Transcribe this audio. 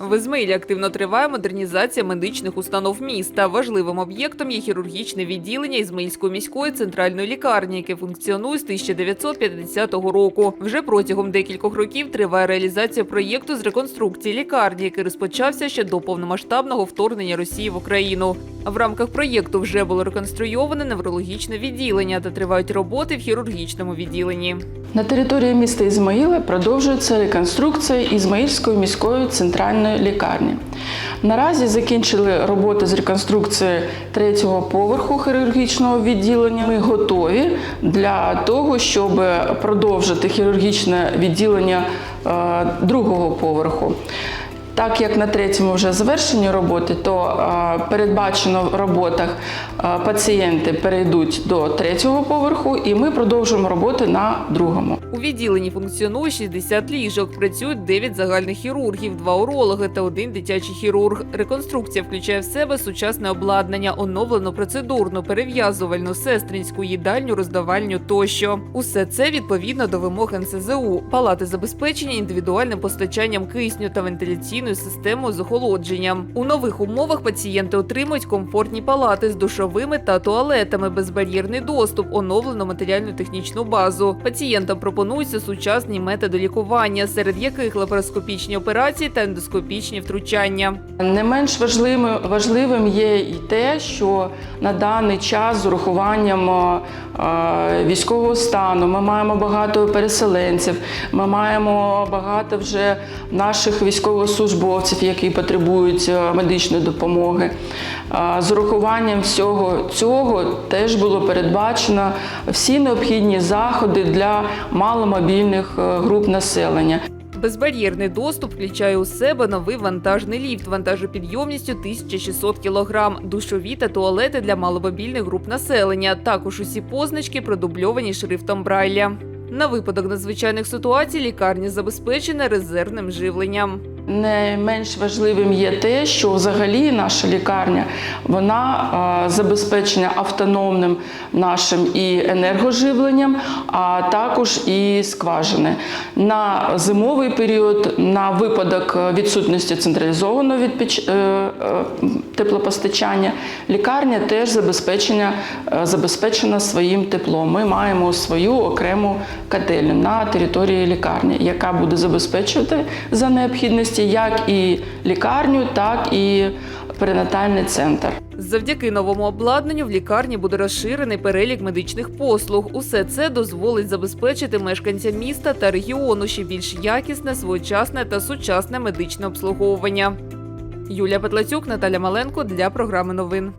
В Ізмаїлі активно триває модернізація медичних установ міста. Важливим об'єктом є хірургічне відділення Ізмаїльської міської центральної лікарні, яке функціонує з 1950 року. Вже протягом декількох років триває реалізація проєкту з реконструкції лікарні, який розпочався ще до повномасштабного вторгнення Росії в Україну. В рамках проєкту вже було реконструйоване неврологічне відділення та тривають роботи в хірургічному відділенні. На території міста Ізмаїла продовжується реконструкція Ізмаїльської міської центральної лікарні. Наразі закінчили роботи з реконструкції третього поверху хірургічного відділення. Ми готові для того, щоб продовжити хірургічне відділення е, другого поверху. Так як на третьому вже завершені роботи, то е, передбачено в роботах е, пацієнти перейдуть до третього поверху, і ми продовжуємо роботи на другому. У відділенні функціонує 60 ліжок. Працюють 9 загальних хірургів, 2 урологи та один дитячий хірург. Реконструкція включає в себе сучасне обладнання, оновлену процедурну, перев'язувальну, сестринську, їдальню, роздавальню тощо. Усе це відповідно до вимог НСЗУ. Палати забезпечені індивідуальним постачанням кисню та вентиляційною системою з охолодженням. У нових умовах пацієнти отримують комфортні палати з душовими та туалетами, безбар'єрний доступ, оновлену матеріально-технічну базу. Пацієнтам пропонуються сучасні методи лікування, серед яких лапароскопічні операції та ендоскопічні втручання. Не менш важливим, важливим є і те, що на даний час з урахуванням е, військового стану ми маємо багато переселенців, ми маємо багато вже наших військовослужбовців, які потребують е, медичної допомоги. З урахуванням всього цього теж було передбачено всі необхідні заходи для маломобільних е, груп населення. Безбар'єрний доступ включає у себе новий вантажний ліфт вантажопідйомністю 1600 кг, душові та туалети для маломобільних груп населення. Також усі позначки продубльовані шрифтом Брайля. На випадок надзвичайних ситуацій лікарня забезпечена резервним живленням. Не менш важливим є те, що взагалі наша лікарня вона забезпечена автономним нашим і енергоживленням, а також і скважини. На зимовий період, на випадок відсутності централізованого відпіч... е, е, теплопостачання, лікарня теж забезпечена, е, забезпечена своїм теплом. Ми маємо свою окрему котельню на території лікарні, яка буде забезпечувати за необхідності як і лікарню, так і перинатальний центр. Завдяки новому обладнанню в лікарні буде розширений перелік медичних послуг. Усе це дозволить забезпечити мешканцям міста та регіону ще більш якісне, своєчасне та сучасне медичне обслуговування. Юлія Петлацюк, Наталя Маленко для програми новин.